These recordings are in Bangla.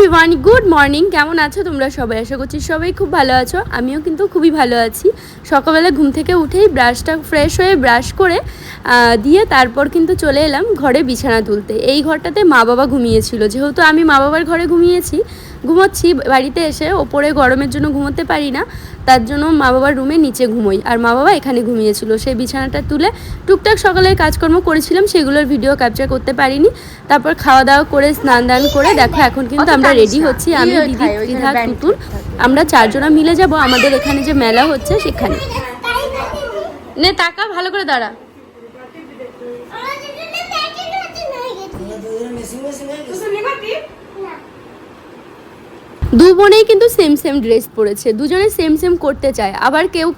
এভরিওয়ান গুড মর্নিং কেমন আছো তোমরা সবাই? আশা করছি সবাই খুব ভালো আছো। আমিও কিন্তু খুবই ভালো আছি। সকালবেলা ঘুম থেকে উঠেই ব্রাশটা ফ্রেশ হয়ে ব্রাশ করে দিয়ে তারপর কিন্তু চলে এলাম ঘরে বিছানা তুলতে। এই ঘরটাতে মা বাবা ঘুমিয়েছিল। যেহেতু আমি মা বাবার ঘরে ঘুমিয়েছি ঘুমোচ্ছি বাড়িতে এসে ওপরে গরমের জন্য ঘুমোতে পারি না তার জন্য মা বাবার রুমে নিচে ঘুমোই। আর মা বাবা এখানে ঘুমিয়েছিল সেই বিছানাটা তুলে টুকটাক সকালের কাজকর্ম করেছিলাম সেগুলোর ভিডিও ক্যাপচার করতে পারিনি। তারপর খাওয়া দাওয়া করে স্নান দান করে দেখো এখন কিন্তু আমরা রেডি হচ্ছি আমি দিদি ত্রিধা টুতুল আমরা চারজনা মিলে যাব আমাদের এখানে যে মেলা হচ্ছে সেখানে। নে টাকা ভালো করে দাঁড়া। দু বোনেই কিন্তু সেম সেম ড্রেস পরেছে দুজনে সেম সেম করতে চায়। আবার কেউ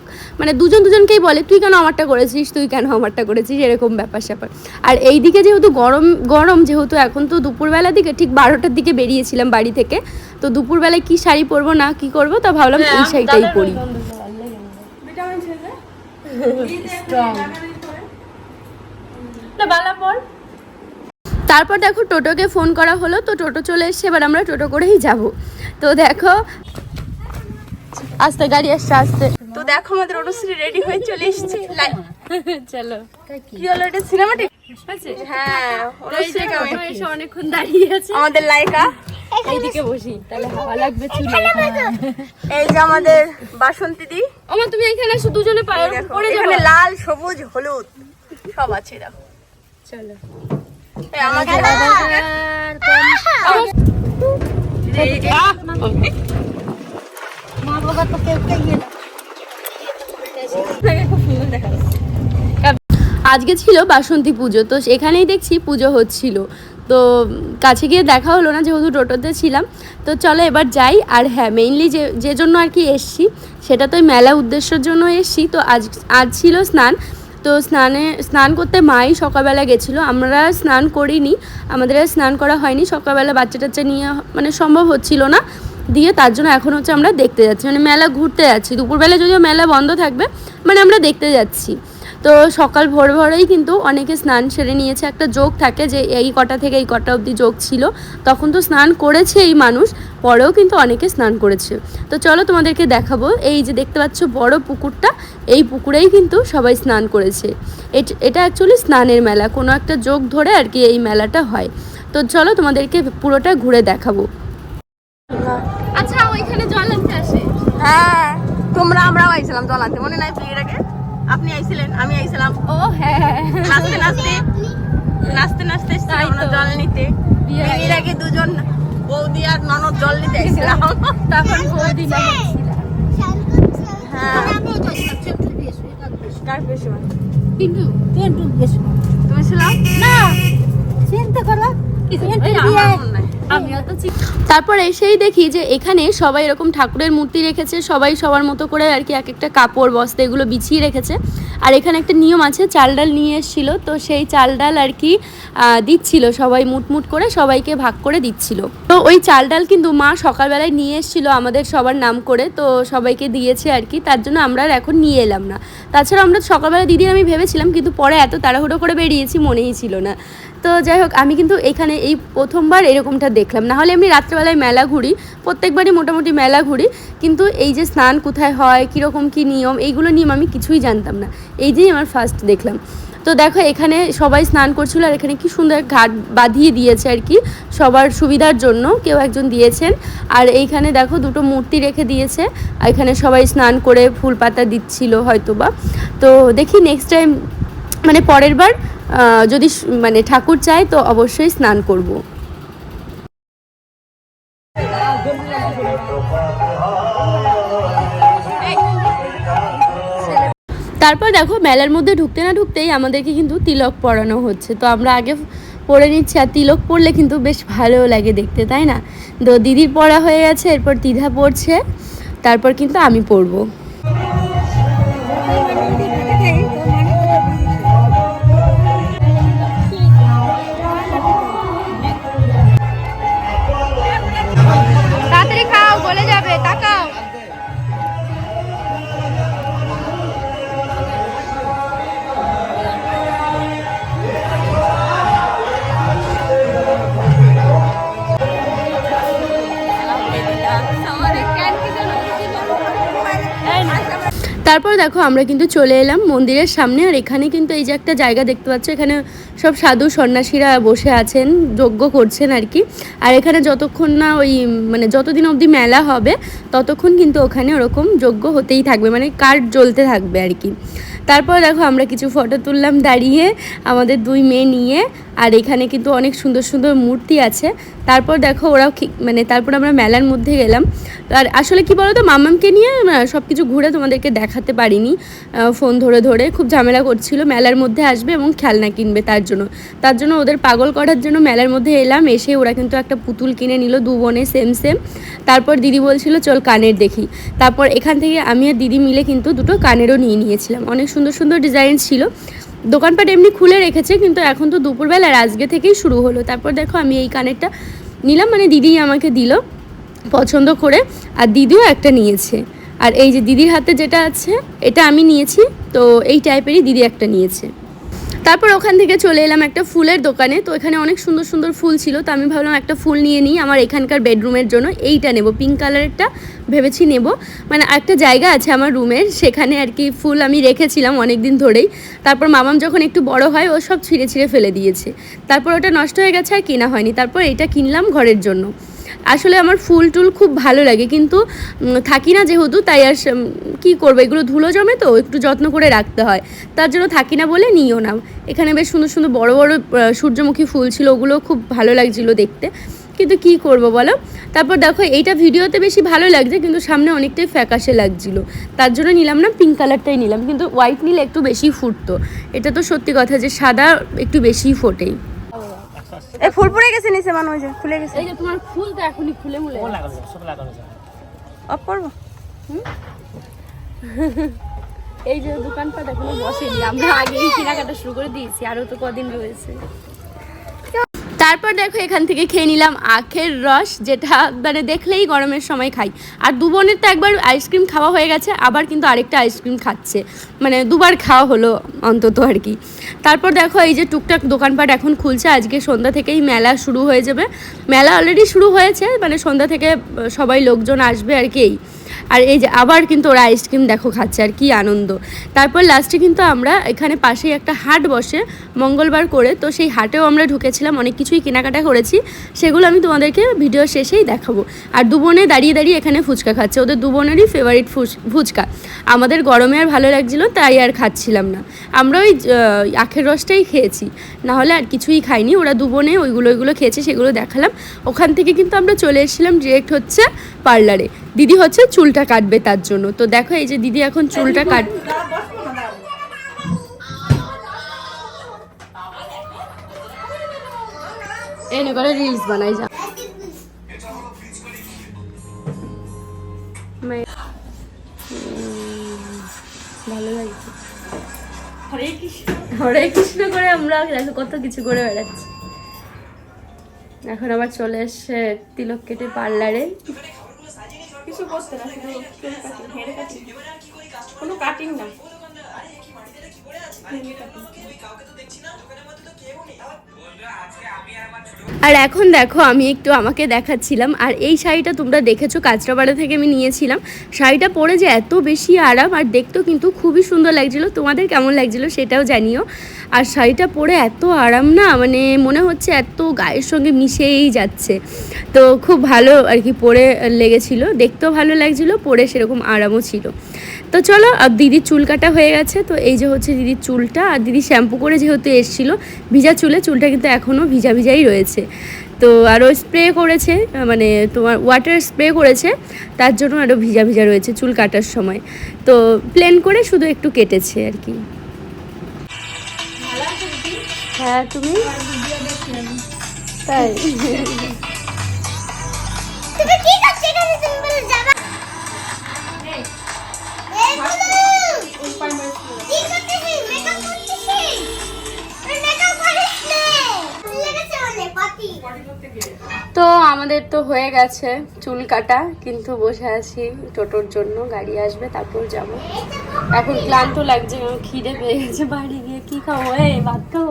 মানে দুজন দুজনকেই বলে তুই কেন আমারটা করেছিস? তুই কেন আমারটা করেছিস? এরকম ব্যাপার স্যাপার আর এই দিকে যেহেতু গরম গরম যেহেতু এখন তো দুপুরবেলার দিকে ঠিক বারোটার দিকে বেরিয়েছিলাম বাড়ি থেকে। তো দুপুরবেলায় কি শাড়ি পরবো না কি করব তা ভাবলাম এই শাড়িটাই পরি। তারপর দেখো টোটোকে ফোন করা হলো তো টোটো চলে এসছে এবার আমরা টোটো করেই যাব। তো দেখো আস্তে গাড়ি আসছে আস্তে। তো দেখো আমাদের অনুশ্রী রেডি হয়ে চলে এসেছে। চলো। কি হলো এটা সিনেমাটিক হ্যাঁ অনুশ্রী কেমন এসে অনেকক্ষণ দাঁড়িয়ে আছে। আমাদের লাইকা। এইদিকে বসি তাহলে হাওয়া লাগবে চুলে এই যে আমাদের বাসন্তী দি। আমার তুমি এখানে এসে দুজনে পায়ে পড়ে যাবে। লাল সবুজ হলুদ সব আছে দেখো চলো। আজকে ছিল বাসন্তী পুজো তো এখানেই দেখছি পুজো হচ্ছিল। তো কাছে গিয়ে দেখা হলো না যেহেতু টোটোতে ছিলাম। তো চলো এবার যাই আর হ্যাঁ মেইনলি যে যে জন্য আর কি এসছি সেটা তো ওই মেলা উদ্দেশ্যের জন্য এসছি। তো আজ আজ ছিল স্নান তো স্নানে, স্নান করতে মাই সকালবেলা গেছিল। আমরা স্নান করিনি, আমাদের স্নান করা হয়নি। সকালবেলা বাচ্চা টাচ্চা নিয়ে মানে সম্ভব হচ্ছিল না। দিয়ে তার জন্য এখন হচ্ছে আমরা দেখতে যাচ্ছি। মানে মেলা ঘুরতে যাচ্ছি। দুপুরবেলা যদিও মেলা বন্ধ থাকবে মানে আমরা দেখতে যাচ্ছি। তো সকাল ভোর ভোরেই কিন্তু অনেকে স্নান সেরে নিয়েছে। একটা যোগ থাকে যে এই কটা থেকে এই কটা অবধি যোগ ছিল। তখন তো স্নান করেছে এই মানুষ পরেও কিন্তু অনেকে স্নান করেছে। তো চলো তোমাদেরকে দেখাবো। এই যে দেখতে পাচ্ছ বড় পুকুরটা এই পুকুরেই কিন্তু সবাই স্নান করেছে। এট- এটা অ্যাকচুয়ালি স্নানের মেলা। কোনো একটা যোগ ধরে আর কি এই মেলাটা হয়। তো চলো তোমাদেরকে পুরোটা ঘুরে দেখাবো। আচ্ছা ওইখানে জল আনতে আসে হ্যাঁ তোমরা আমরাও আইছিলাম জল আনতে। মনে নাই বিয়ের আগে? আপনি আইছিলেন আমি আইছিলাম। ও হ্যাঁ নাচতে নাচতে নাচতে নাচতে তাই তো। জল নিতে। বিয়ের আগে। দুজন বৌদি আর ননদ জল নিতে আইছিলাম তখন বৌদি হ্যাঁ। কার বেশি? কিন্তু তুমি ছিলাম? ওই আমার মনে নাই। তারপর সেই দেখি যে এখানে সবাই এরকম ঠাকুরের মূর্তি রেখেছে, সবাই সবার মতো করে আর কি এক একটা কাপড়, বস্তা এগুলো বিছিয়ে রেখেছে। আর এখানে একটা নিয়ম আছে, চাল ডাল নিয়ে এসেছিল, তো সেই চাল ডাল আর কি দিচ্ছিল, সবাই মুটমুট করে সবাইকে ভাগ করে দিচ্ছিল। তো ওই চাল ডাল কিন্তু মা সকালবেলায় নিয়ে এসেছিল আমাদের সবার নাম করে, তো সবাইকে দিয়েছে আর কি, তার জন্য আমরা আর এখন নিয়ে এলাম না। তাছাড়া আমরা সকালবেলা দিদির আমি ভেবেছিলাম, কিন্তু পরে এত তাড়াহুড়ো করে বেরিয়েছি, মনেই ছিল না। তো যাই হোক, আমি কিন্তু এখানে এই প্রথমবার এরকমটা দেখলাম। না হলে এমনি রাত্রেবেলায় মেলা ঘুরি, প্রত্যেকবারই মোটামুটি মেলা ঘুরি, কিন্তু এই যে স্নান কোথায় হয়, কীরকম কী নিয়ম, এইগুলো নিয়ম আমি কিছুই জানতাম না। এই যেই আমার ফার্স্ট দেখলাম। তো দেখো, এখানে সবাই স্নান করছিল আর এখানে কি সুন্দর ঘাট বাঁধিয়ে দিয়েছে আর কি, সবার সুবিধার জন্য কেউ একজন দিয়েছেন। আর এইখানে দেখো, দুটো মূর্তি রেখে দিয়েছে। আর এখানে সবাই স্নান করে ফুল পাতা দিচ্ছিল হয়তো বা তো দেখি নেক্সট টাইম মানে পরের বার যদি মানে ঠাকুর চায়, তো অবশ্যই স্নান করব। তারপর দেখো, মেলার মধ্যে ঢুকতে না ঢুকতেই আমাদেরকে কিন্তু তিলক পরানো হচ্ছে। তো আমরা আগে পরে নিচ্ছি, আর তিলক পরলে কিন্তু বেশ ভালো লাগে দেখতে, তাই না? তো দিদির পড়া হয়ে গেছে, এরপর দ্বিধা পড়ছে তারপর কিন্তু আমি পরবো। তারপর দেখো আমরা কিন্তু চলে এলাম মন্দিরের সামনে, আর এখানে কিন্তু এই যে একটা জায়গা দেখতে পাচ্ছ, এখানে সব সাধু সন্ন্যাসীরা বসে আছেন, যজ্ঞ করছেন আর কি। আর এখানে যতক্ষণ না ওই মানে যতদিন অবধি মেলা হবে, ততক্ষণ কিন্তু ওখানে ওরকম যজ্ঞ হতেই থাকবে মানে কার্ড জ্বলতে থাকবে আর কি। তারপর দেখো আমরা কিছু ফটো তুললাম দাঁড়িয়ে, আমাদের দুই মেয়ে নিয়ে আর এখানে কিন্তু অনেক সুন্দর সুন্দর মূর্তি আছে। তারপর দেখো ওরাও মানে তারপর আমরা মেলার মধ্যে গেলাম। আর আসলে কি বলো তো মামামকে নিয়ে সব কিছু ঘুরে তোমাদেরকে দেখাতে পারিনি। ফোন ধরে ধরে খুব ঝামেলা করছিল, মেলার মধ্যে আসবে এবং খেলনা কিনবে তার জন্য। তার জন্য ওদের পাগল করার জন্য মেলার মধ্যে এলাম, এসে ওরা কিন্তু একটা পুতুল কিনে নিল, দু বোনে সেম সেম তারপর দিদি বলছিল, চল কানের দেখি। তারপর এখান থেকে আমি আর দিদি মিলে কিন্তু দুটো কানেরও নিয়ে নিয়েছিলাম। অনেক সুন্দর সুন্দর ডিজাইন ছিল। দোকানপাট এমনি খুলে রেখেছে, কিন্তু এখন তো দুপুরবেলার আজকে থেকেই শুরু হলো। তারপর দেখো আমি এই কানেরটা নিলাম মানে দিদি আমাকে দিল পছন্দ করে, আর দিদিও একটা নিয়েছে। আর এই যে দিদির হাতে যেটা আছে, এটা আমি নিয়েছি, তো এই টাইপেরই দিদি একটা নিয়েছে। তারপর ওখান থেকে চলে এলাম একটা ফুলের দোকানে। তো এখানে অনেক সুন্দর সুন্দর ফুল ছিল। তো আমি ভাবলাম একটা ফুল নিয়ে নিই। আমার এখানকার বেডরুমের জন্য এইটা নেব। পিঙ্ক কালারেরটা ভেবেছি নেব। মানে একটা জায়গা আছে আমার রুমের। সেখানে আর কি ফুল আমি রেখেছিলাম অনেক দিন ধরেই। তারপর মামাম যখন একটু বড় হয়, ও সব ছিঁড়ে ছিঁড়ে ফেলে দিয়েছে। তারপর ওটা নষ্ট হয়ে গেছে আর কেনা হয়নি। তারপর এটা কিনলাম ঘরের জন্য। আসলে আমার ফুল টুল খুব ভালো লাগে, কিন্তু থাকি না যেহেতু, তাই আর কি করব? এগুলো ধুলো জমে তো, একটু যত্ন করে রাখতে হয়। তার জন্য থাকি না বলে নিও না। এখানে বেশ সুন্দর সুন্দর বড় বড় সূর্যমুখী ফুল ছিল, ওগুলো খুব ভালো লাগছিল দেখতে। কিন্তু কি করব বলো? তারপর দেখো, এইটা ভিডিওতে বেশি ভালো লাগছে, কিন্তু সামনে অনেকটাই ফ্যাকাশে লাগছিল। তার জন্য নিলাম না পিঙ্ক কালারটাই নিলাম, কিন্তু হোয়াইট নিলে একটু বেশি ফুটতো। এটা তো সত্যি কথা যে সাদা একটু বেশিই ফোটেই। এই ফুল পড়ে গেছে নিচে মানুষ ওই যে খুলে গেছে। এই যে তোমার ফুল তো এখনই খুলে মুলে লাগানো যায় সব লাগানো অফ করব? এই যে দোকানপাট এখনও বসেনি। আমরা আগেই কেনাকাটা শুরু করে দিয়েছি আরও তো কদিন রয়েছে। তারপর দেখো এখান থেকে খেয়ে নিলাম আখের রস, যেটা মানে দেখলেই গরমের সময় খাই। আর দু বোনের তো একবার আইসক্রিম খাওয়া হয়ে গেছে, আবার কিন্তু আরেকটা আইসক্রিম খাচ্ছে। মানে দুবার খাওয়া হলো অন্তত আর কি। তারপর দেখো এই যে টুকটাক দোকানপাট এখন খুলছে, আজকে সন্ধ্যা থেকেই মেলা শুরু হয়ে যাবে। মেলা অলরেডি শুরু হয়েছে মানে সন্ধ্যা থেকে সবাই লোকজন আসবে আর কি এই। আর এই যে আবার কিন্তু ওরা আইসক্রিম দেখো খাচ্ছে, আর কি আনন্দ। তারপর লাস্টে কিন্তু আমরা এখানে পাশেই একটা হাট বসে মঙ্গলবার করে, তো সেই হাটেও আমরা ঢুকেছিলাম, অনেক কিছুই কেনাকাটা করেছি, সেগুলো আমি তোমাদেরকে ভিডিও শেষেই দেখাবো। আর দু বোনে দাঁড়িয়ে দাঁড়িয়ে এখানে ফুচকা খাচ্ছে, ওদের দু বোনেরই ফেভারিট ফুচকা। আমাদের গরমে আর ভালো লাগছিল, তাই আর খাচ্ছিলাম না। আমরা ওই আখের রসটাই খেয়েছি না হলে আর কিছুই খাইনি, ওরা দু বোনে ওইগুলো ওইগুলো খেয়েছে, সেগুলো দেখালাম। ওখান থেকে কিন্তু আমরা চলে এসেছিলাম ডিরেক্ট হচ্ছে পার্লারে দিদি হচ্ছে চুলটা কাটবে তার জন্য। তো দেখো এই যে দিদি এখন চুলটা কাট এনে করে রিলস বানাই যা। মে- ভালো লাগছে হরে কৃষ্ণ। হরে কৃষ্ণ করে আমরা দেখো কত কিছু করে বেড়াচ্ছি। এখন আবার চলে এসছে তিলক কেটে পার্লারে। করতে না শুধু চুল কাটিং হেয়ার কাটিং কোনো কাটিং না আর এখন দেখো, আমি একটু আমাকে দেখাচ্ছিলাম, আর এই শাড়িটা তোমরা দেখেছ, কাঁচরাপাড়া থেকে আমি নিয়েছিলাম। শাড়িটা পরে যে এত বেশি আরাম, আর দেখতেও কিন্তু খুবই সুন্দর লাগছিল। তোমাদের কেমন লাগছিল সেটাও জানিও। আর শাড়িটা পরে এত আরাম না মানে মনে হচ্ছে এত গায়ের সঙ্গে মিশেই যাচ্ছে। তো খুব ভালো আর কি পরে লেগেছিলো। দেখতেও ভালো লাগছিল, পরে সেরকম আরামও ছিল। তো চলো আর দিদির চুল কাটা হয়ে গেছে তো এই যে হচ্ছে দিদির চুলটা আর দিদি শ্যাম্পু করে যেহেতু এসছিল ভিজা চুলে চুলটা কিন্তু এখনও ভিজা ভিজাই রয়েছে। তো আরও স্প্রে করেছে মানে তোমার ওয়াটার স্প্রে করেছে তার জন্য আরও ভিজা ভিজা রয়েছে চুল কাটার সময়। তো প্লেন করে শুধু একটু কেটেছে আর কি। হ্যাঁ তুমি? তাই। তো আমাদের তো হয়ে গেছে চুল কাটা, কিন্তু বসে আছি টোটোর জন্য, গাড়ি আসবে, তারপর যাব। এখন ক্লান্ত লাগছে খিদে পেয়ে গেছে বাড়ি গিয়ে কি খাব? এই, ভাত খাব?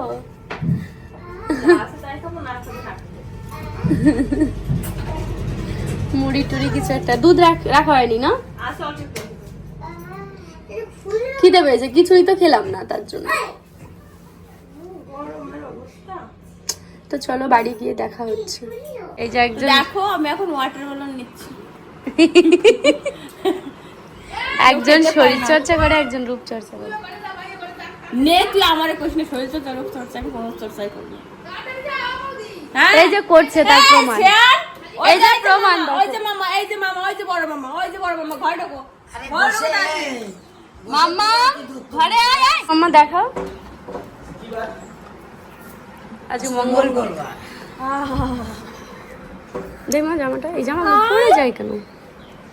মুড়ি টুড়ি কিছু একটা, দুধ রাখ- হয়নি, না। খিদে পেয়েছে কিছুই তো খেলাম না তার জন্য। তো চলো বাড়ি গিয়ে দেখা হচ্ছে। এই যে একজন দেখো আমি এখন ওয়াটার মেলন নিচ্ছি। একজন শরীর চর্চা করে একজন রূপ চর্চা করে। নে তুই আমার কোশ্চেনে শরীর চর্চা রূপ চর্চা কি কোনো চর্চাই করবি হ্যাঁ? এই যে করছে তার প্রমাণ। এই যে প্রমাণ ওই। যে মামা এই যে মামা ওই যে বড় মামা ওই যে বড় মামা ঘরে ঢোকো। ঘরে ঢোকো। মাম্মা ঘরে আয় আয়। মাম্মা দেখাও। আজ মঙ্গল দেখ মা জামাটা এই জামা পরে যায় কেন?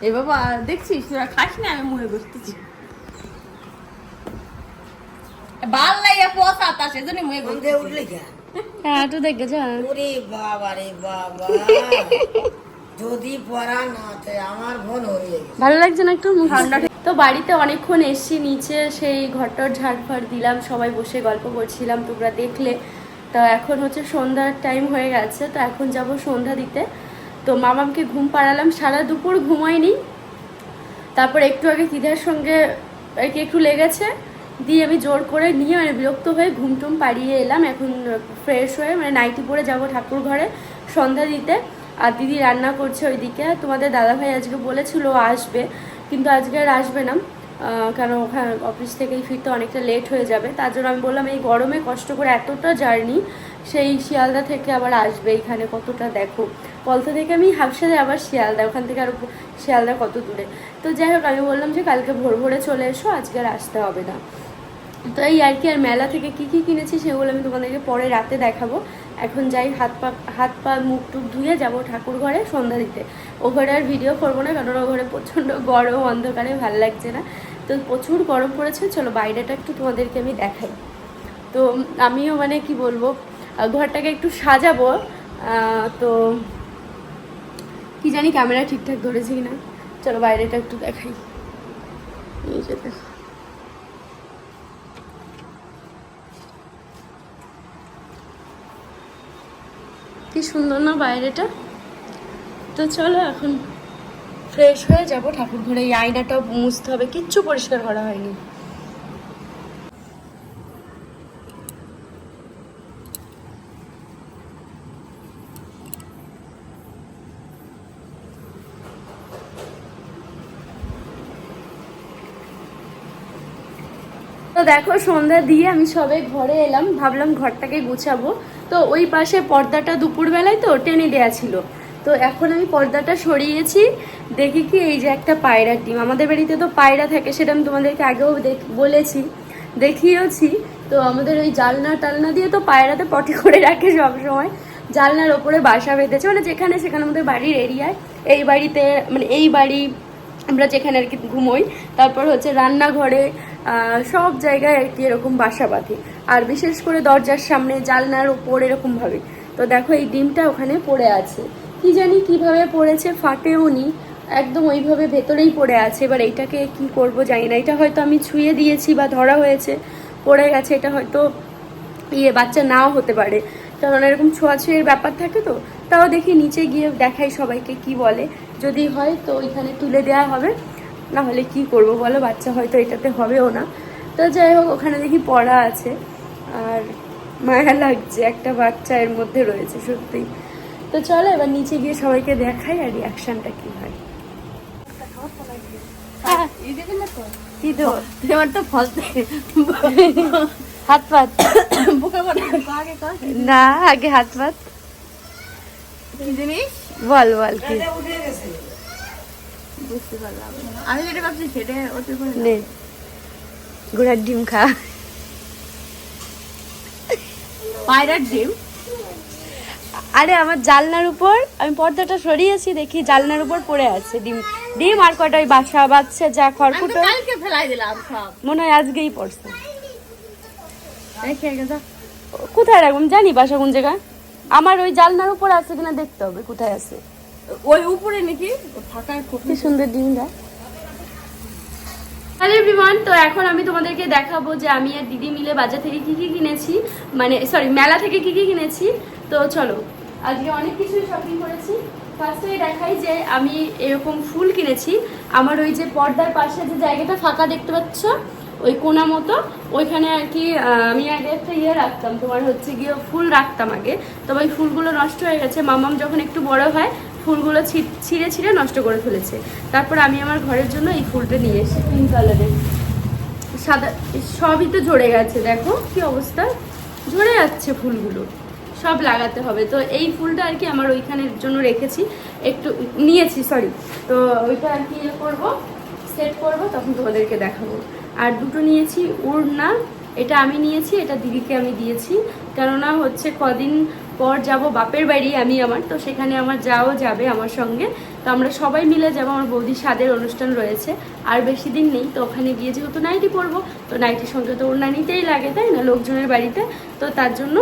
এ বাবা দেখছিস তোরা খাস না আমি মুখে বসতেছি। ভালো লাগে পোষা তা সেজন্য মুখে বসতেছি। উঠলে হ্যাঁ তো দেখে যা। ওরে বাবা রে বাবা। যদি পড়া না আমার হয়ে গেছে। ভালো লাগছে না একটু? মুখ তো বাড়িতে অনেকক্ষণ এসছি নিচে সেই ঘরটর ঝাড়ফাড় দিলাম, সবাই বসে গল্প করছিলাম, তোমরা দেখলে। তো এখন হচ্ছে সন্ধ্যার টাইম হয়ে গেছে, তো এখন যাব সন্ধ্যা দিতে। তো মামামকে ঘুম পাড়ালাম, সারা দুপুর ঘুমাইনি। তারপর একটু আগে দিদার সঙ্গে আর কি একটু লেগেছে, দিয়ে আমি জোর করে নিয়ে মানে বিরক্ত হয়ে ঘুম টুম পাড়িয়ে এলাম। এখন ফ্রেশ হয়ে মানে নাইটি পরে যাব ঠাকুর ঘরে সন্ধ্যা দিতে। আর দিদি রান্না করছে ওইদিকে। তোমাদের দাদাভাই আজকে বলেছিল আসবে। কিন্তু আজকে আর আসবে না। কেন ওখানে অফিস থেকেই ফিরতে অনেকটা লেট হয়ে যাবে। তার জন্য আমি বললাম, এই গরমে কষ্ট করে এতটা জার্নি সেই শিয়ালদা থেকে আবার আসবে এখানে কতটা দেখো। কলতা থেকে আমি হাফসাদে আবার শিয়ালদা, ওখান থেকে আর উপ- শিয়ালদা কত দূরে। তো যাই হোক, আমি বললাম যে কালকে ভোর ভোরে চলে এসো, আজকে আর আসতে হবে না। তো এই আর কি, আর মেলা থেকে কি কি কিনেছি সেগুলো আমি তোমাদেরকে পরে রাতে দেখাবো। এখন যাই, হাত পা হাত পা, মুখ টুক ধুয়ে যাব ঠাকুর ঘরে সন্ধ্যা দিতে। ও ঘরে আর ভিডিও করব না কারণ ও ঘরে প্রচণ্ড গরম, অন্ধকারে ভালো লাগছে না। তো প্রচুর গরম পড়েছে, চলো বাইরেটা একটু তোমাদেরকে আমি দেখাই। তো আমিও মানে কি বলব ঘরটাকে একটু সাজাবো তো কি জানি ক্যামেরা ঠিকঠাক ধরেছি না চলো বাইরেটা একটু দেখাই। এই যে দেখো। কি সুন্দর না বাইরেটা? তো চলো এখন ফ্রেশ হয়ে যাব, ঠাকুর ঘরে এই আয়নাটাও মুছতে হবে, কিচ্ছু পরিষ্কার করা হয়নি। তো দেখো সন্ধ্যা দিয়ে আমি সবে ঘরে এলাম, ভাবলাম ঘরটাকে গুছাবো। তো ওই পাশে পর্দাটা দুপুরবেলায় তো টেনে দেয়া ছিল। তো এখন আমি পর্দাটা সরিয়েছি। দেখি কি এই যে একটা পায়রার ডিম আমাদের বাড়িতে তো পায়রা থাকে, সেটা আমি তোমাদেরকে আগেও বলেছি। দেখিয়েছি তো আমাদের ওই জালনা টালনা দিয়ে তো পায়রাতে পটি করে রাখে সবসময়। জালনার ওপরে বাসা বেঁধেছে মানে যেখানে সেখানে আমাদের বাড়ির এরিয়ায় এই বাড়িতে মানে এই বাড়ি আমরা যেখানে আর কি ঘুমোই, তারপর হচ্ছে রান্নাঘরে সব জায়গায় আর কি এরকম বাসা বাঁধে আর বিশেষ করে দরজার সামনে জালনার ওপর এরকমভাবে তো দেখো এই ডিমটা ওখানে পড়ে আছে। কি জানি কীভাবে পড়েছে, ফাটেও নি। একদম ওইভাবে ভেতরেই পড়ে আছে। এবার এইটাকে কি করব জানি না। এটা হয়তো আমি ছুঁয়ে দিয়েছি বা ধরা হয়েছে, পড়ে গেছে। এটা হয়তো ইয়ে বাচ্চা নাও হতে পারে। কারণ এরকম ছোঁয়াছুঁয়ের ব্যাপার থাকে তো। তাও দেখি নিচে গিয়ে দেখাই সবাইকে কি বলে। যদি হয় তো ওইখানে তুলে দেওয়া হবে। না হলে কি করব বলো? বাচ্চা হয়তো এটাতে হবেও না। তো যাই হোক ওখানে দেখি পড়া আছে। আর মায়া লাগছে একটা বাচ্চা এর মধ্যে রয়েছে সত্যি। তো চলো এবার নিচে গিয়ে সবাইকে দেখাই আর রিয়াকশনটা কি হয়। হ্যাঁ, হাত পাত। বোকা বলে আগে কর। না আগে হাত পাত। কি জিনিস? বল বল কি? উঠে গেছে। বুঝতে পারলাম। আমি যেটা ভাবছি সেটা ওতে করে নে। ঘোড়ার ডিম খা। পায়রার ডিম? আরে আমার জালনার উপর আমি পর্দাটা সরিয়েছি দেখি জালনার উপর পড়ে আছে ডিম। ডিম আর কটা ওই বাসা বাচ্চা যা খড়কুটো। কালকে ফেলাই দিলাম সব। মনে হয় আজকেই পড়ছে। কোথায় রাখব? জানি বাসা কোন জায়গায়। আমার ওই জালনার উপর আছে কিনা দেখতে হবে কোথায় আছে। ওই উপরে নাকি? থাকার খুব সুন্দর ডিমটা হ্যালো এভরিওয়ান তো এখন আমি তোমাদেরকে দেখাবো যে আমি আর দিদি মিলে বাজার থেকে কি কি কিনেছি। মানে সরি মেলা থেকে কি কি কিনেছি। তো চলো আজকে অনেক কিছুই শপিং করেছি। ফার্স্টে দেখাই যে আমি এরকম ফুল কিনেছি। আমার ওই যে পর্দার পাশে যে জায়গাটা ফাঁকা দেখতে পাচ্ছ ওই কোনা মতো ওইখানে আর কি আমি আগে একটা ইয়ে রাখতাম তোমার হচ্ছে গিয়ে ফুল রাখতাম আগে। তবে ওই ফুলগুলো নষ্ট হয়ে গেছে। মামাম যখন একটু বড় হয় ফুলগুলো ছিঁড়ে ছিঁড়ে নষ্ট করে ফেলেছে। তারপর আমি আমার ঘরের জন্য এই ফুলটা নিয়ে এসেছি পিঙ্ক কালারের সাদা, সবই তো ঝরে গেছে, দেখো কি অবস্থা। ঝরে যাচ্ছে ফুলগুলো, সব লাগাতে হবে। তো এই ফুলটা আর কি আমার ওইখানের জন্য রেখেছি, একটু নিয়েছি সরি তো ওইটা আর কি ইয়ে করব সেট করব, তখন তোমাদেরকে দেখাবো। আর দুটো নিয়েছি উড়না এটা আমি নিয়েছি, এটা দিদিকে আমি দিয়েছি। কেননা হচ্ছে কদিন পর যাব বাপের বাড়ি, আমি আমার, তো সেখানে আমার যাও যাবে আমার সঙ্গে। তো আমরা সবাই মিলে যাব, আমার বৌদি স্বাদের অনুষ্ঠান রয়েছে। আর বেশি দিন নেই, তো ওখানে গিয়ে যেহেতু নাইটি পরবো তো নাইটির সঙ্গে তো ওড়না নিতেই লাগে, তাই না, লোকজনের বাড়িতে। তো তার জন্য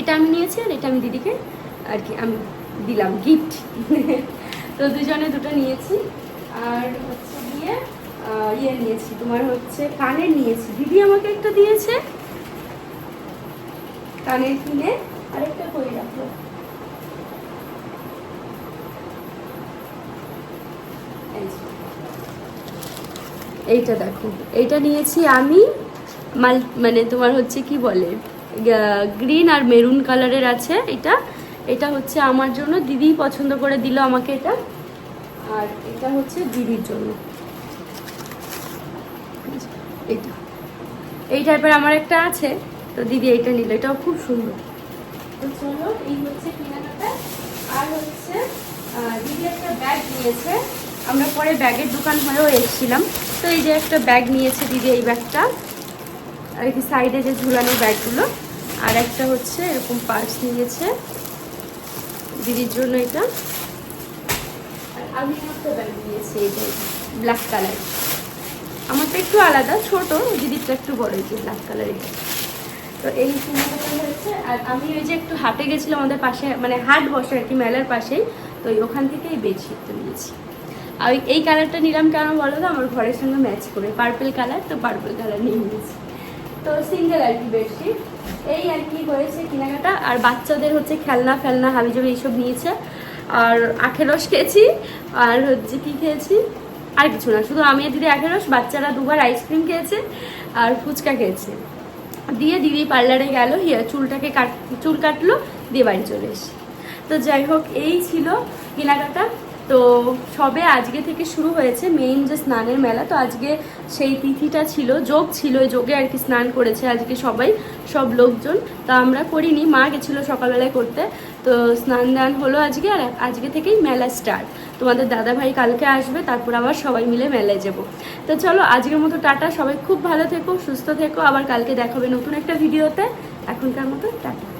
এটা আমি নিয়েছি আর এটা আমি দিদিকে আর কি আমি দিলাম গিফট তো দুজনে দুটো নিয়েছি। আর হচ্ছে গিয়ে ইয়ে নিয়েছি, তোমার হচ্ছে কানের নিয়েছি। দিদি আমাকে একটা দিয়েছে। কানের কিনে আরেকটা রাখল এইটা দেখো। এইটা নিয়েছি আমি মাল মানে তোমার হচ্ছে কি বলে গ্রিন আর মেরুন কালারের আছে এটা। এটা হচ্ছে আমার জন্য। দিদি পছন্দ করে দিল আমাকে এটা। আর এটা হচ্ছে দিদির জন্য। এইটা। এই টাইপের আমার একটা আছে। তো দিদি এইটা নিল। এটাও খুব সুন্দর। তো এই হচ্ছে কেনাকাটা। আর হচ্ছে দিদি একটা ব্যাগ নিয়েছে। আমরা পরে ব্যাগের দোকান হয়েও এসেছিলাম। তো এই যে একটা ব্যাগ নিয়েছে দিদি এই ব্যাগটা। আর কি সাইডে যে ঝুলানো ব্যাগগুলো। আর একটা হচ্ছে এরকম পার্স নিয়েছে। দিদির জন্য এটা। আর আমি একটা ব্যাগ নিয়েছি, এই যে ব্ল্যাক কালার আমারটা একটু আলাদা, ছোট। দিদিরটা একটু বড়, এই যে ব্ল্যাক কালারের তো এই কেনাকাটা হয়েছে, আর আমি ওই যে একটু হাটে গেছিলাম আমাদের পাশে মানে হাট বসে আর কি, মেলার পাশেই, তো ওখান থেকে এই বেডশিটটা নিয়েছি আর এই কালারটা নিলাম কেন বলো তো? আমার ঘরের সঙ্গে ম্যাচ করে পার্পল কালার তো পার্পল কালার নিয়ে নিয়েছি। তো সিঙ্গেল আর কি বেডশিট। এই আর কি হয়েছে কেনাকাটা, আর বাচ্চাদের হচ্ছে খেলনা ফেলনা, হাবিজাবি এইসব নিয়েছে। আর আখের খেয়েছি, আর হচ্ছে কি খেয়েছি? আর কিছু না, শুধু আমি দিদি আখের বাচ্চারা দুবার আইসক্রিম খেয়েছে, আর ফুচকা খেয়েছে। দিয়ে দিদি পার্লারে গেল হিয়া চুলটাকে কাট, চুল কাটলো, দিয়ে বাড়ি চলে এসে। তো যাই হোক, এই ছিল কেনাকাটা। তো সবে আজকে থেকে শুরু হয়েছে মেইন যে স্নানের মেলা। তো আজকে সেই তিথিটা ছিল, যোগ ছিল ওই যোগে আর কি স্নান করেছে আজকে সবাই, সব লোকজন। তা আমরা করিনি, মা গেছিল সকালবেলায় করতে। তো স্নান দান হলো আজকে, আর আজকে থেকেই মেলা স্টার্ট তোমাদের দাদা ভাই কালকে আসবে, তারপর আবার সবাই মিলে মেলায় যাব। তো চলো, আজকের মতো টাটা, সবাই খুব ভালো থেকো, সুস্থ থেকো, আবার কালকে দেখাবে নতুন একটা ভিডিওতে। এখনকার মতো টাটা।